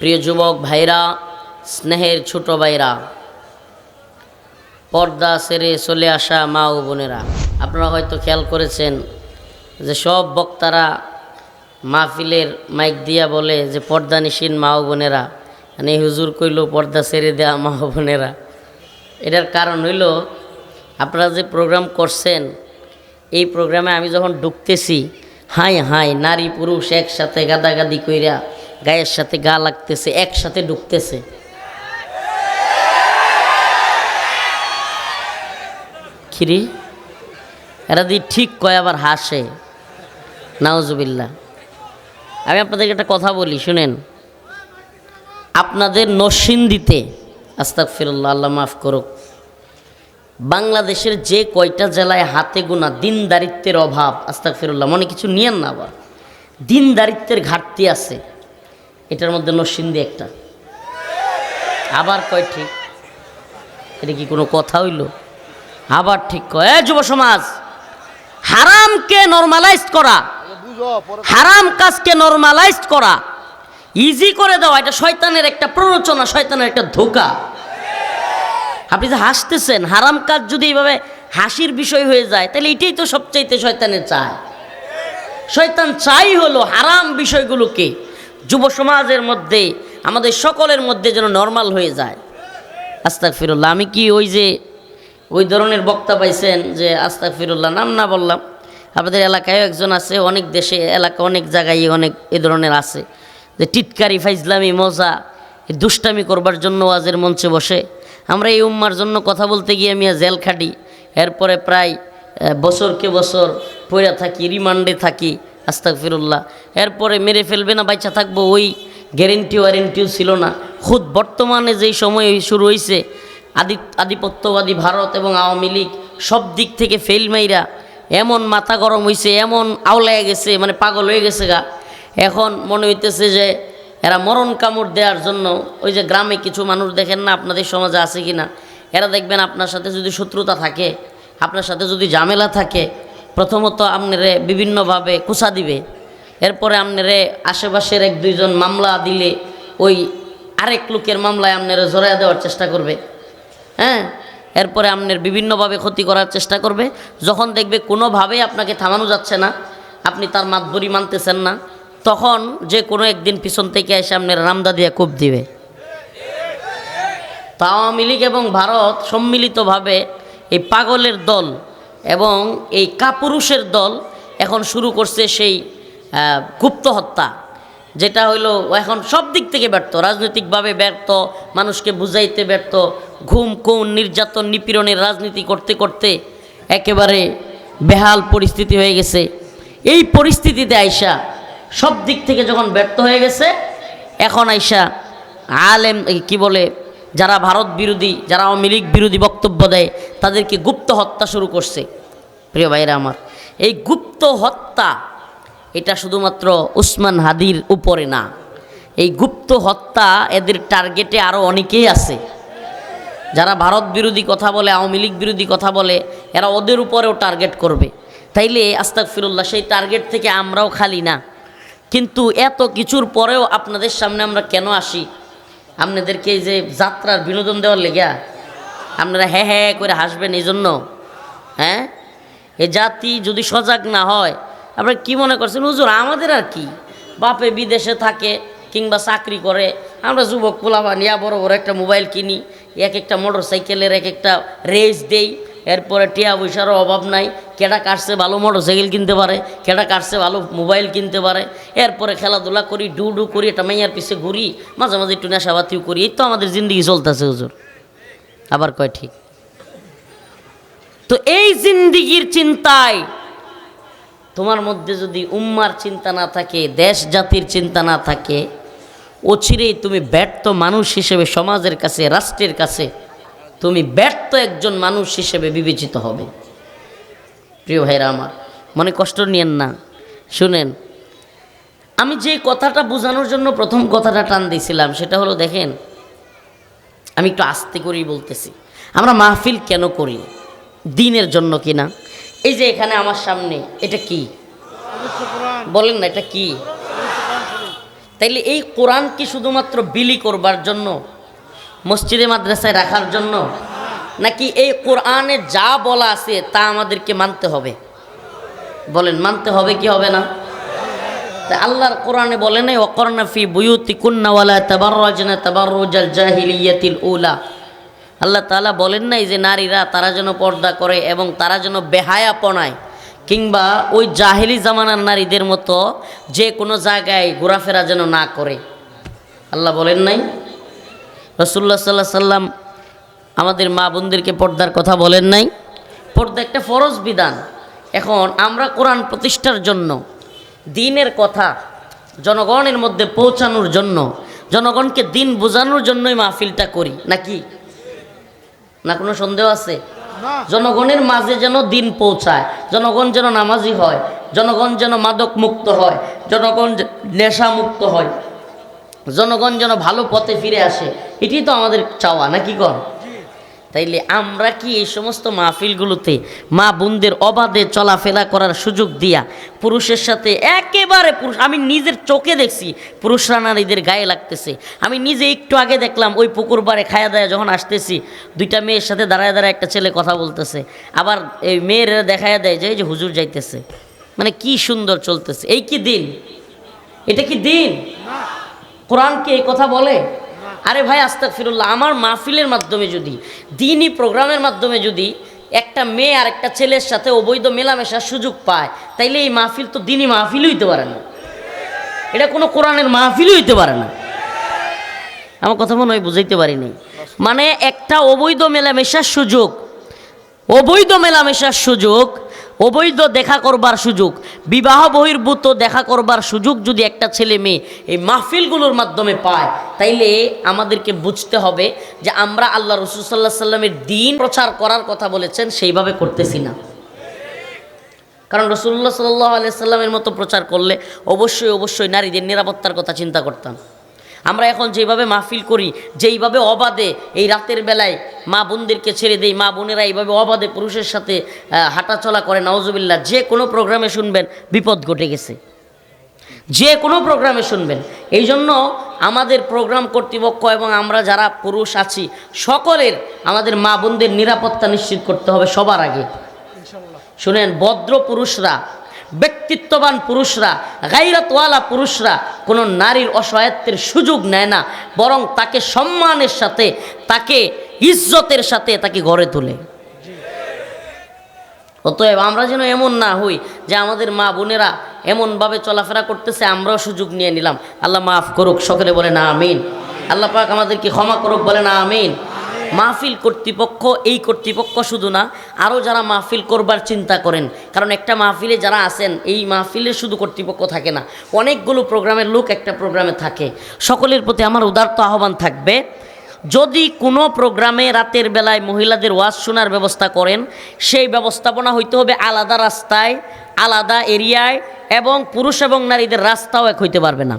প্রিয় যুবক ভাইরা, স্নেহের ছোট ভাইরা, পর্দা সেরে চলে আসা মা ও বোনেরা, আপনারা হয়তো খেয়াল করেছেন যে সব বক্তারা মাহফিলের মাইক দিয়া বলে যে পর্দা নিশীন মা ও বোনেরা। মানে হুজুর কইল, পর্দা ছেড়ে দেয়া মা ও বোনেরা। এটার কারণ হইল, আপনারা যে প্রোগ্রাম করছেন, এই প্রোগ্রামে আমি যখন ঢুকতেছি হাই হাই নারী পুরুষ একসাথে গাদাগাদি কইরা গায়ের সাথে গা লাগতেছে, একসাথে ঢুকতেছে। খিরি? এরা দিয়ে ঠিক কয় আবার হাসে। নাওজুবিল্লা আমি আপনাদেরকে একটা কথা বলি, শুনেন। আপনাদের নসিন্দিতে আস্তাক ফিরুল্লাহ আল্লাহ মাফ করুক, বাংলাদেশের যে কয়টা জেলায় হাতে গোনা দিনদারিত্বের অভাব আস্তাক ফিরুল্লাহ মনে কিছু নিয়েন না আবার। দিনদারিত্বের ঘাটতি আছে। এটার মধ্যে নসিন্দি একটা। আবার কয় ঠিক? এটা কি কোনো কথা হইল? আবার ঠিক কয় যুব সমাজ, হারামকে নর্মালাইজ করা, হারাম কাজকে নর্মালাইজ করা ইজি করে দেওয়া, এটা শয়তানের একটা প্ররোচনা, শয়তানের একটা ধোকা। আপনি যে হাসতেছেন, হারাম কাজ যদি এইভাবে হাসির বিষয় হয়ে যায়, তাহলে এটাই তো সবচাইতে শয়তানের চায় শয়তান চাই হলো হারাম বিষয়গুলোকে যুব সমাজের মধ্যে, আমাদের সকলের মধ্যে যেন নর্মাল হয়ে যায়। আস্তাক ফিরুল্লাহ আমি কি ওই যে, ওই ধরনের বক্তা পাইছেন যে আস্তাক ফিরুল্লাহ নাম না বললাম। আপনাদের এলাকায় একজন আছে, অনেক দেশে, এলাকা অনেক জায়গায় অনেক এ ধরনের আছে। যে টিটকারি, ফাইজলামি, মজা দুষ্টামি করবার জন্য ওয়াজের মঞ্চে বসে। আমরা এই উম্মার জন্য কথা বলতে গিয়ে আমি জেল খাটি। এরপরে প্রায় বছরকে বছর পড়ে থাকি, রিমান্ডে থাকি। আস্তাক ফিরুল্লাহ এরপরে মেরে ফেলবে না বাচ্চা থাকব ওই গ্যারেন্টি ওয়ারেন্টিও ছিল না। খুদ বর্তমানে যেই সময় শুরু হয়েছে আদি আধিপত্যবাদী ভারত এবং আওয়ামী লীগ সব দিক থেকে ফেল মাইরা এমন মাথা গরম হয়েছে এমন আওলায় গেছে মানে পাগল হয়ে গেছে গা। এখন মনে হইতেছে যে এরা মরণ কামড় দেওয়ার জন্য ওই যে গ্রামে কিছু মানুষ দেখেন না, আপনাদের সমাজে আছে কি না এরা দেখবেন আপনার সাথে যদি শত্রুতা থাকে, আপনার সাথে যদি ঝামেলা থাকে প্রথমত আপনারে বিভিন্নভাবে কুচা দিবে, এরপরে আপনারে আশেপাশের এক দুইজন মামলা দিলে ওই আরেক লোকের মামলায় আপনারা জড়াইয়া দেওয়ার চেষ্টা করবে হ্যাঁ? এরপরে আপনার বিভিন্নভাবে ক্ষতি করার চেষ্টা করবে, যখন দেখবে কোনোভাবেই আপনাকে থামানো যাচ্ছে না, আপনি তার মাতবরি মানতেছেন না, তখন যে কোনো একদিন পিছন থেকে এসে আপনার রামদা দিয়ে কোপ দিবে। তা আওয়ামী লীগ এবং ভারত সম্মিলিতভাবে এই পাগলের দল এবং এই কাপুরুষের দল এখন শুরু করছে সেই গুপ্ত হত্যা, যেটা হইল এখন সব দিক থেকে ব্যর্থ। রাজনৈতিকভাবে ব্যর্থ, মানুষকে বুঝাইতে ব্যর্থ, ঘুম কোন নির্যাতন, নিপীড়নের রাজনীতি করতে করতে একেবারে বেহাল পরিস্থিতি হয়ে গেছে। এই পরিস্থিতিতে আইসা সব দিক থেকে যখন ব্যর্থ হয়ে গেছে, এখন আইসা আলেম, কি বলে যারা ভারত বিরোধী, যারা আওয়ামী লীগ বিরোধী বক্তব্য দেয়, তাদেরকে গুপ্ত হত্যা শুরু করছে। প্রিয় ভাইরা আমার, এই গুপ্ত হত্যা, এটা শুধুমাত্র উসমান হাদির উপরে না। এই গুপ্ত হত্যা এদের টার্গেটে আরও অনেকেই আছে। যারা ভারত বিরোধী কথা বলে, আওয়ামী লীগ বিরোধী কথা বলে, এরা ওদের উপরেও টার্গেট করবে। তাইলে আস্তাক ফিরুল্লাহ সেই টার্গেট থেকে আমরাও খালি না। কিন্তু এত কিছুর পরেও আপনাদের সামনে আমরা কেন আসি? আপনাদেরকে এই যে যাত্রার বিনোদন দেওয়ার লেগা আপনারা হ্যাঁ হ্যাঁ করে হাসবেন এই জন্য হ্যাঁ? এ জাতি যদি সজাগ না হয়, আপনারা কি মনে করছেন? হুজুর, আমাদের আর কি? বাপে বিদেশে থাকে কিংবা চাকরি করে, আমরা যুবক পোলাবা নিয়ে বড় বড় একটা মোবাইল কিনি, এক একটা মোটর সাইকেলের এক একটা রেস দেই এরপরে টিয়া পয়সারও অভাব নাই। কেডা কাটছে ভালো মোটর সাইকেল কিনতে পারে, কেডা কাটছে ভালো মোবাইল কিনতে পারে। এরপরে খেলাধুলা করি ডু ডু করি, একটা মাইয়ার পিছে ঘুরি, মাঝে মাঝে একটু নেশাবাতিও করি, এই তো আমাদের জিন্দগি চলতেছে হুজুর। আবার কয় ঠিক। তো এই জিন্দিগির চিন্তায় তোমার মধ্যে যদি উম্মার চিন্তা না থাকে, দেশ জাতির চিন্তা না থাকে, অচিরেই তুমি ব্যর্থ মানুষ হিসেবে সমাজের কাছে, রাষ্ট্রের কাছে তুমি ব্যর্থ একজন মানুষ হিসেবে বিবেচিত হবে। প্রিয় ভাইরা আমার, মনে কষ্ট নিয়েন না। শুনেন, আমি যে কথাটা বোঝানোর জন্য প্রথম কথাটা টান দিয়েছিলাম, সেটা হলো দেখেন, আমি একটু আস্তে করেই বলতেছি, আমরা মাহফিল কেন করি? দিনের জন্য কি না? এই যে এখানে আমার সামনে, এটা কি? বলেন না, এটা কি? তাইলে এই কোরআন কি শুধুমাত্র বিলি করবার জন্য মসজিদে মাদ্রাসায় রাখার জন্য? নাকি এই কোরআনে যা বলা আছে তা আমাদেরকে মানতে হবে? বলেন, মানতে হবে কি হবে না? আল্লাহর কোরআনে বলে নাই অকর্ণা ফি বুয়ুতি কুন্নাওয়ালা তাবাররাজনা তাবাররুজাল জাহিলিয়াতিল উলা আল্লাহ তালা বলেন নাই যে নারীরা তারা যেন পর্দা করে এবং তারা যেন বেহায়া পনায় কিংবা ওই জাহেলি জামানার নারীদের মতো যে কোনো জায়গায় ঘোরাফেরা যেন না করে। আল্লাহ বলেন নাই? রসুল্লাহ সাল্লাহ সাল্লাম আমাদের মা বোনদেরকে পর্দার কথা বলেন নাই। পর্দা একটা ফরজ বিধান। এখন আমরা কোরআন প্রতিষ্ঠার জন্য দিনের কথা জনগণের মধ্যে পৌঁছানোর জন্য জনগণকে দিন বোঝানোর জন্যই মাহফিলটা করি নাকি? না কোনো সন্দেহ আছে? জনগণের মাঝে যেন দিন পৌঁছায় জনগণ যেন নামাজি হয় জনগণ যেন মাদক মুক্ত হয় জনগণ নেশা মুক্ত হয়। জনগণ যেন ভালো পথে ফিরে আসে এটি তো আমাদের চাওয়া নাকি কর তাইলে আমরা কি এই সমস্ত মাহফিলগুলোতে মা বোনদের অবাধে চলাফেরা করার সুযোগ দিয়া পুরুষের সাথে একেবারে পুরুষ আমি নিজের চোখে দেখছি পুরুষরা নারীদের গায়ে লাগতেছে। আমি নিজে একটু আগে দেখলাম ওই পুকুর বারে খায়া দায়া যখন আসতেছি দুইটা মেয়ের সাথে দাঁড়ায় দাঁড়ায় একটা ছেলে কথা বলতেছে। আবার এই মেয়েরা দেখায়া দেয় যে এই যে হুজুর যাইতেছে। মানে কি সুন্দর চলতেছে। এই কি দিন? এটা কি দিন? কোরআন কি এই কথা বলে? আরে ভাই আস্তাক ফিরুল্লাহ আমার মাহফিলের মাধ্যমে যদি, দিনই প্রোগ্রামের মাধ্যমে যদি একটা মেয়ে আর একটা ছেলের সাথে অবৈধ মেলামেশার সুযোগ পায়, তাইলে এই মাহফিল তো দিনই মাহফিল হইতে পারে না। এটা কোনো কোরআনের মাহফিল হইতে পারে না। আমার কথা মনে হয় বুঝাইতে পারিনি মানে একটা অবৈধ মেলামেশার সুযোগ, অবৈধ মেলামেশার সুযোগ অবৈধ দেখা করবার সুযোগ, বিবাহ বহির্ভূত দেখা করবার সুযোগ যদি একটা ছেলে মেয়ে এই মাহফিলগুলোর মাধ্যমে পায়, তাইলে আমাদেরকে বুঝতে হবে যে আমরা আল্লাহ রসুল সাল্লাহ সাল্লামের দিন প্রচার করার কথা বলেছেন, সেইভাবে করতেছি না। কারণ রসুল্লাহ সাল্লাহ আলিয়াল্লামের মতো প্রচার করলে অবশ্যই অবশ্যই নারীদের নিরাপত্তার কথা চিন্তা করতাম। আমরা এখন যেভাবে মাহফিল করি যেইভাবে অবাধে এই রাতের বেলায় মা বোনদেরকে ছেড়ে দেই মা বোনেরা এইভাবে অবাধে পুরুষের সাথে হাঁটাচলা করে নওজবিল্লা যে কোনো প্রোগ্রামে শুনবেন বিপদ ঘটে গেছে। যে কোনো প্রোগ্রামে শুনবেন। এই জন্য আমাদের প্রোগ্রাম কর্তৃপক্ষ এবং আমরা যারা পুরুষ আছি সকলের আমাদের মা বোনদের নিরাপত্তা নিশ্চিত করতে হবে সবার আগে। শুনেন ভদ্র পুরুষরা ব্যক্তিত্ববান পুরুষরা গাইরাতওয়ালা পুরুষরা কোনো নারীর অসহায়ত্বের সুযোগ নেয় না, বরং তাকে সম্মানের সাথে, তাকে ইজ্জতের সাথে তাকে গড়ে তোলে। অতএব আমরা যেন এমন না হই যে আমাদের মা বোনেরা এমনভাবে চলাফেরা করতেছে, আমরাও সুযোগ নিয়ে নিলাম। আল্লাহ মাফ করুক, সকলে বলে না আমিন। আল্লাহ পাক আমাদেরকে ক্ষমা করুক বলে না আমিন। মাহফিল কর্তৃপক্ষ, এই কর্তৃপক্ষ শুধু না আরও যারা মাহফিল করবার চিন্তা করেন। কারণ একটা মাহফিলে যারা আছেন, এই মাহফিলে শুধু কর্তৃপক্ষ থাকে না। অনেকগুলো প্রোগ্রামের লোক একটা প্রোগ্রামে থাকে। সকলের প্রতি আমার উদার্ত আহ্বান থাকবে, যদি কোনো প্রোগ্রামে রাতের বেলায় মহিলাদের ওয়াজ শোনার ব্যবস্থা করেন, সেই ব্যবস্থাপনা হইতে হবে আলাদা রাস্তায়, আলাদা এরিয়ায়, এবং পুরুষ এবং নারীদের রাস্তাও এক হইতে পারবে না।